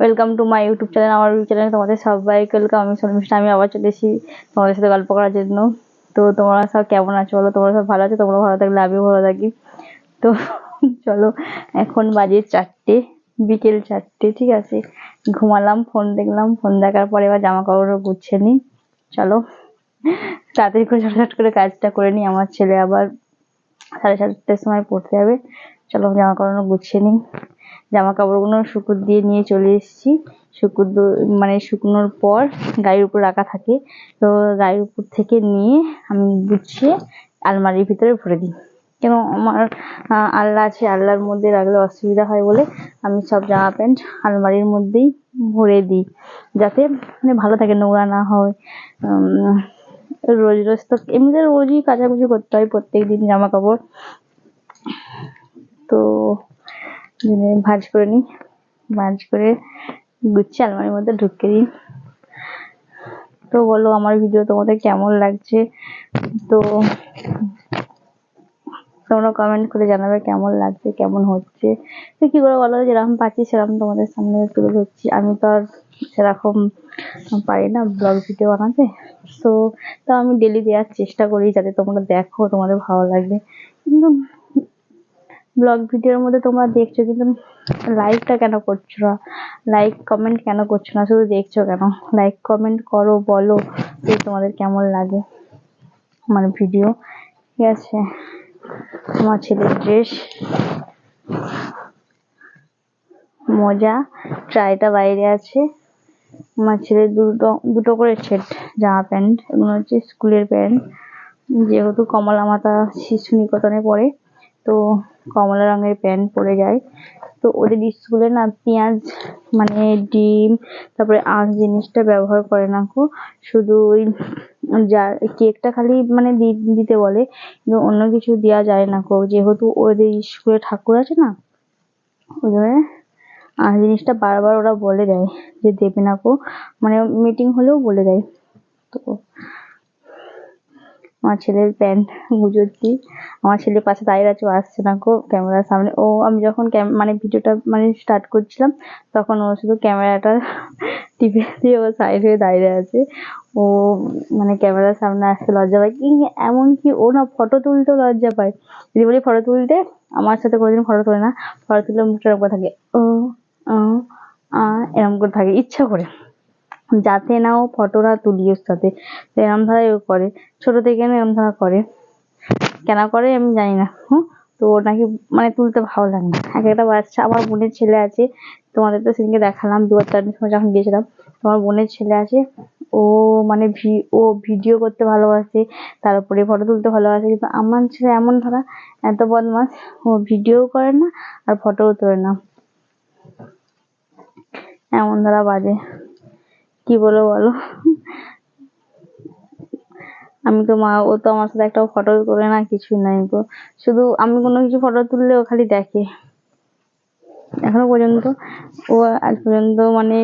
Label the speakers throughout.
Speaker 1: Welcome to my YouTube channel আমার YouTube চ্যানেলে তোমাদের সবাইকে ওয়েলকাম আমি শর্মিষ্ঠা আমি আবার চলে এসেছি তোমাদের সাথে গল্প করার জন্য। তো তোমরা সব কেমন আছো বলো? তোমরা সব ভালো আছো? তোমরা ভালো থাকলে আমিও ভালো থাকি। তো চলো, এখন বাজে চারটে, বিকেল চারটে, ঠিক আছে? ঘুমালাম ফোন দেখলাম ফোন দেখার পরে এবার জামা কাপড়ও গুছিয়ে নিই। চলো, তাড়াতাড়ি করে ঝটঝট করে কাজটা করে নিই, আমার ছেলে আবার সাড়ে সাতটার সময় পড়তে যাবে। চলো জামা কাপড় গুছিয়ে নিই। জামা কাপড়গুলো শুকুর দিয়ে নিয়ে চলে এসেছি। শুকুর মানে শুকনোর পর গাড়ির উপর রাখা থাকে। তো গাড়ির উপর থেকে নিয়ে আমি গুছিয়ে আলমারির ভিতরে ভরে দিই। কেন আমার আল্লাহ আছে আল্লাহর মধ্যে রাখলে অসুবিধা হয় বলে আমি সব জামা প্যান্ট আলমারির মধ্যেই ভরে দিই। যাতে মানে ভালো থাকে, নোংরা না হয়। রোজ রোজ তো এমনিতে রোজই কাচাকুচি করতে হয় প্রত্যেক দিন জামা কাপড় তো ভাজ করে নিই। ভাজ করে গুছিয়ে আলমারির মধ্যে ঢুকিয়ে দিই। তো বলো, আমার ভিডিও তোমাদের কেমন লাগছে? তো তোমরা কমেন্ট করে জানাবে কেমন লাগছে, কেমন হচ্ছে। তো কি করে বলো, যেরকম পাচ্ছি সেরকম তোমাদের সামনে তুলে ধরছি। আমি তো আর সেরকম পারি না ব্লগ ভিডিও বানাতে। তো তাও আমি ডেলি দেওয়ার চেষ্টা করি যাতে তোমরা দেখো, তোমাদের ভালো লাগবে কিন্তু ব্লগ ভিডিওর মধ্যে তোমরা দেখছ, কিন্তু লাইকটা কেন করছ? না লাইক কমেন্ট কেন করছ না? শুধু দেখছ কেন? লাইক কমেন্ট করো, বলো যে তোমাদের কেমন লাগে আমার ভিডিও ঠিক আছে? আমার ছেলের ড্রেস মজা। ট্রাইটা বাইরে আছে। আমার ছেলের দুটো দুটো করে সেট জামা প্যান্ট। এগুলো হচ্ছে স্কুলের প্যান্ট। যেহেতু কমলা মাতা শিশু নিকেতনে পড়ে। তো কমলা রঙের প্যান্ট পরে যায়। তো ওদের স্কুলে না পেঁয়াজ মানে ডিম, তারপরে আঁশ জিনিসটা ব্যবহার করে না কো শুধু ওই যা কেকটা খালি মানে দিতে বলে, কিন্তু অন্য কিছু দেওয়া যায় না কো যেহেতু ওদের স্কুলে ঠাকুর আছে না, ওই জন্য আঁশ জিনিসটা বারবার ওরা বলে দেয় যে দেবে না কো মানে মিটিং হলেও বলে দেয়। তো আমার ছেলের প্যান্ট গুজোচ্ছি আমার ছেলে পাশে দাঁড়িয়ে আছে ও আসছে না গো, ক্যামেরার সামনে। ও, আমি যখন মানে ভিডিওটা মানে স্টার্ট করছিলাম, তখন ও শুধু ক্যামেরাটা টিপে দিয়ে ও সাইড হয়ে দাঁড়িয়ে আছে। ও মানে ক্যামেরার সামনে আসতে লজ্জা পায়। কি এমনকি ও না ফটো তুলতেও লজ্জা পায়। যদি বলি ফটো তুলতে, আমার সাথে কোনোদিন ফটো তোলে না। ফটো তুললে মুখটা এরকম থাকে, ও এরকম করে থাকে, ইচ্ছা করে। যাতে না ও ফটোটা তুলি ওর সাথে। এরম ধারাই ও করে। ছোট থেকে এরম ধারা করে। কেন করে আমি জানি না, হুম? তো ওর নাকি মানে তুলতে ভালো লাগে না। এক একটা বাচ্চা, আমার বোনের ছেলে আছে, তোমাদের তো সেদিনকে দেখালাম দু হাজার সময় যখন গিয়েছিলাম, তোমার বোনের ছেলে আছে, ও মানে ভি, ও ভিডিও করতে ভালোবাসে তারপরে ফটো তুলতে ভালোবাসে, কিন্তু আমার ছেলে এমন ধরা, এত বদমাস ও ভিডিও করে না আর ফটোও তোলে না। এমন ধরা বাজে। কি বলব বলো? আমি তো মা, ও তো আমার সাথে একটাও ফটো তোলে না, কিছুই নাই তো। শুধু আমি কোনো কিছু ফটো তুললে ও খালি দেখে। এখনও পর্যন্ত ও আজ পর্যন্ত মানে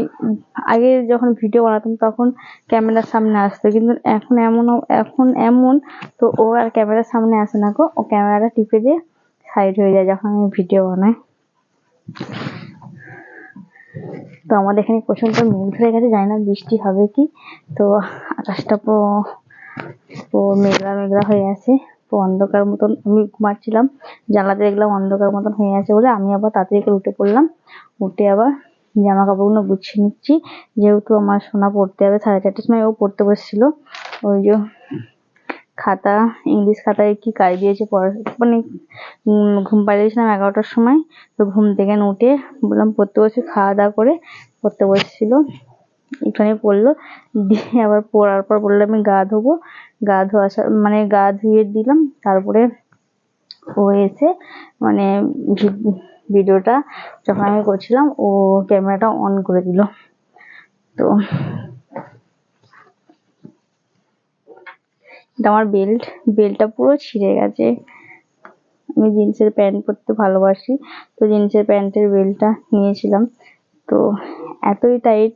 Speaker 1: আগে যখন ভিডিও বানাতাম তখন ক্যামেরার সামনে আসতো, কিন্তু এখন এমন এখন এমন তো ও আর ক্যামেরার সামনে আসে না গো। ও ক্যামেরাটা টিপে দিয়ে সাইড হয়ে যায় যখন আমি ভিডিও বানাই। তো আমাদের এখানে প্রচণ্ড মেঘ ধরে গেছে, জানি না বৃষ্টি হবে কি। তো আকাশটা পুরো মেঘলা মেঘলা হয়ে আছে। তো অন্ধকার মতন আমি ঘুমাচ্ছিলাম। জানলাতে দেখলাম অন্ধকার মতন হয়ে আছে বলে আমি আবার তাড়াতাড়ি করে উঠে পড়লাম। উঠে আবার জামা কাপড়গুলো গুছিয়ে নিচ্ছি। যেহেতু আমার সোনা পড়তে হবে, সাড়ে চারটের সময় ও পড়তে বসছিল। ওই যে খাতা, ইংলিশ খাতায় কি কাজ দিয়েছে পড়া মানে ঘুম পাড়িয়েছিলাম এগারোটার সময়। তো ঘুম থেকে উঠে বললাম পড়তে বসে খাওয়া দাওয়া করে পড়তে বসছিল। এখানে পড়ল। দিয়ে আবার পড়ার পর বলল, আমি গা ধোবো। গা ধোয়া মানে গা ধুয়ে দিলাম। তারপরে ও এসে মানে ভিডিওটা যখন আমি করছিলাম, ও ক্যামেরাটা অন করে দিল। তো আমার বেল্ট। বেল্টটা পুরো ছিঁড়ে গেছে। আমি জিন্সের প্যান্ট পরতে ভালোবাসি। তো জিন্সের প্যান্টের বেল্টটা নিয়েছিলাম। তো এতই টাইট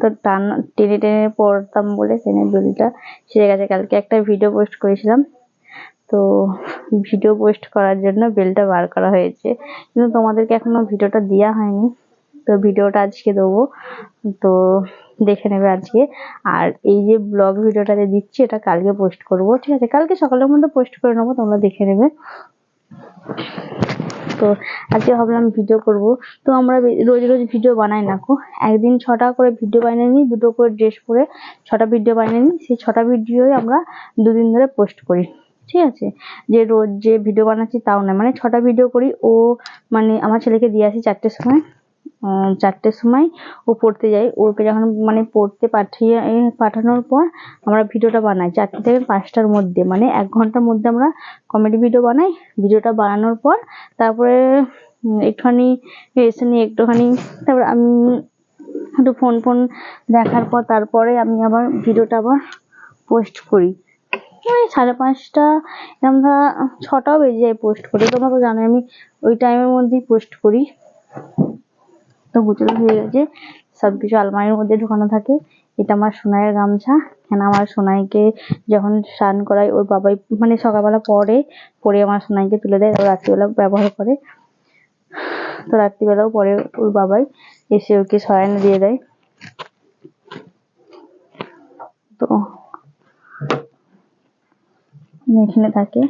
Speaker 1: তো টান, টেনে টেনে পড়তাম বলে টেনে বেল্টটা ছিঁড়ে গেছে। কালকে একটা ভিডিও পোস্ট করেছিলাম। তো ভিডিও পোস্ট করার জন্য বেল্টটা বার করা হয়েছে। কিন্তু তোমাদেরকে এখনও ভিডিওটা দেওয়া হয়নি। তো ভিডিওটা আজকে দেবো। তো দেখে নেবে আজকে। আর এই যে ব্লগ ভিডিওটা যে দিচ্ছি, এটা কালকে পোস্ট করব। ঠিক আছে? কালকে সকালের মধ্যে পোস্ট করে নেব, তোমরা দেখে নেবে। তো আজকে ভাবলাম ভিডিও করব। তো আমরা রোজ রোজ ভিডিও বানাই না একদিন ছটা করে ভিডিও বানিয়ে নিই, দুটো করে ড্রেস পরে ছটা ভিডিও বানিয়ে নিই, সেই ছটা ভিডিওই আমরা দুদিন ধরে পোস্ট করি। ঠিক আছে? যে রোজ যে ভিডিও বানাচ্ছি তাও না মানে ছটা ভিডিও করি। ও মানে আমার ছেলেকে দিয়ে আসি চারটের সময়। চারটের সময় ও পড়তে যায়। ওকে যখন মানে পড়তে পাঠিয়ে পাঠানোর পর আমরা ভিডিওটা বানাই। চারটে থেকে পাঁচটার মধ্যে মানে এক ঘণ্টার মধ্যে আমরা কমেডি ভিডিও বানাই। ভিডিওটা বানানোর পর তারপরে একটুখানি এসে নিয়ে একটুখানি, তারপরে আমি একটু ফোন ফোন দেখার পর তারপরে আমি আবার ভিডিওটা আবার পোস্ট করি। ওই সাড়ে পাঁচটা এরকম ধরা ছটাও বেজে যায় পোস্ট করি। তোমরা তো জানোই, আমি ওই টাইমের মধ্যেই পোস্ট করি। তো গুছানো হয়ে গেছে। সবকিছু আলমারির মধ্যে ঢোকানো থাকে। এটা আমার সোনাইয়ের গামছা। কেন আমার সোনাইকে যখন স্নান করাই, ওর বাবাই মানে সকালবেলা পরে পরে আমার সোনাইকে তুলে দেয়। তারপর রাত্রিবেলা ব্যবহার করে। তো রাত্রিবেলাও পরে ওর বাবাই এসে ওকে শয়ানে দিয়ে দেয়। তো এখানে থাকে।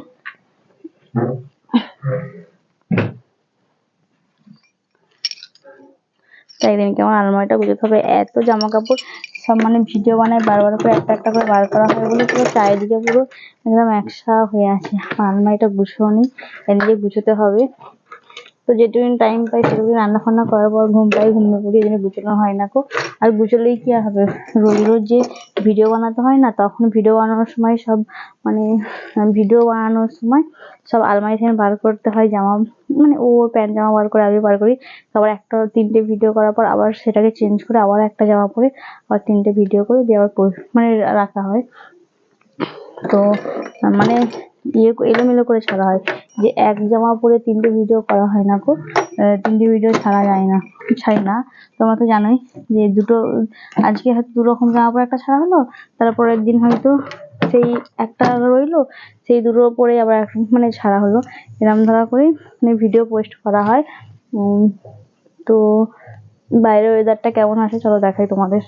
Speaker 1: তাই দিনকে আমার আলমারিটা গুছোতে হবে এত জামা কাপড় সব মানে ভিডিও বানাই বারবার করে, একটা একটা করে বার করা হয় বলে পুরো চারিদিকে পুরো একদম একসা হয়ে আছে। আলমারিটা গুছোও নি এদিকে গুছোতে হবে। তো যেটুকুন টাইম পাই সেটুকু রান্না ফান্না করার পর ঘুম পাই ঘুমিয়ে পড়ি জন্য গুছানো হয় না কো আর গুছলেই কি আর হবে? রোজ রোজ যে ভিডিও বানাতে হয় না, তখন ভিডিও বানানোর সময় সব মানে ভিডিও বানানোর সময় সব আলমারি থেকে বার করতে হয় জামা মানে ও প্যান্ট জামা বার করে, আমি বার করি। তারপর একটা তিনটে ভিডিও করার পর আবার সেটাকে চেঞ্জ করে আবার একটা জামা পরে আবার তিনটে ভিডিও করে দিয়ে আবার মানে রাখা হয়। তো মানে ইয়ে এলোমেলো করে ছাড়া হয়। যে এক জামা পরে তিনটে ভিডিও করা হয় না গো। তিনটে ভিডিও ছাড়া যায় না, ছাড়ি না। তোমরা তো জানোই যে দুটো, আজকে হয়তো দু রকম জামা পরে একটা ছাড়া হলো, তারপরের দিন হয়তো সেই একটা রইল, সেই দুটো পরে আবার মানে ছাড়া হলো। এরম ধরা করে মানে ভিডিও পোস্ট করা হয়। তো বাইরের ওয়েদারটা কেমন আছে চলো দেখাই তোমাদের।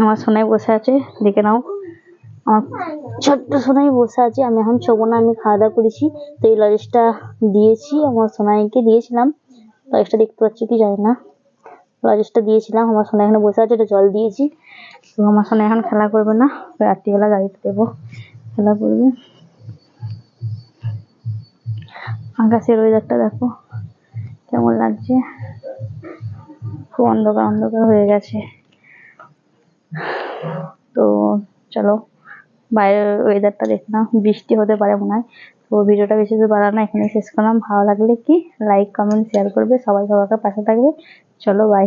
Speaker 1: আমার সোনাই বসে আছে, দেখে নাও। ছোট্ট সোনাই বসে আছে, আমি এখন শোবো না, আমি খাওয়া দাওয়া করেছি। তো এই লজেসটা দিয়েছি, আমার সোনাইকে দিয়েছিলাম। লজেসটা দেখতে পাচ্ছি কি জানি না। লজেসটা দিয়েছিলাম, আমার সোনাই এখানে বসে আছে জল দিয়েছি। তো আমার সোনাই এখন খেলা করবে না, রাত্রিবেলা গাড়িতে দেবো, খেলা করবে। আকাশের ওয়েদারটা দেখো, কেমন লাগছে? খুব অন্ধকার অন্ধকার হয়ে গেছে। তো চলো। বাইরের ওয়েদারটা দেখে বৃষ্টি হতে পারে মনে হয়। তো ভিডিওটা বেশি দূর বাড়ানো এখানে শেষ করলাম। ভালো লাগলে কি লাইক কমেন্ট শেয়ার করবে। সবাই সবাইকে পাশে থাকবে। চলো বাই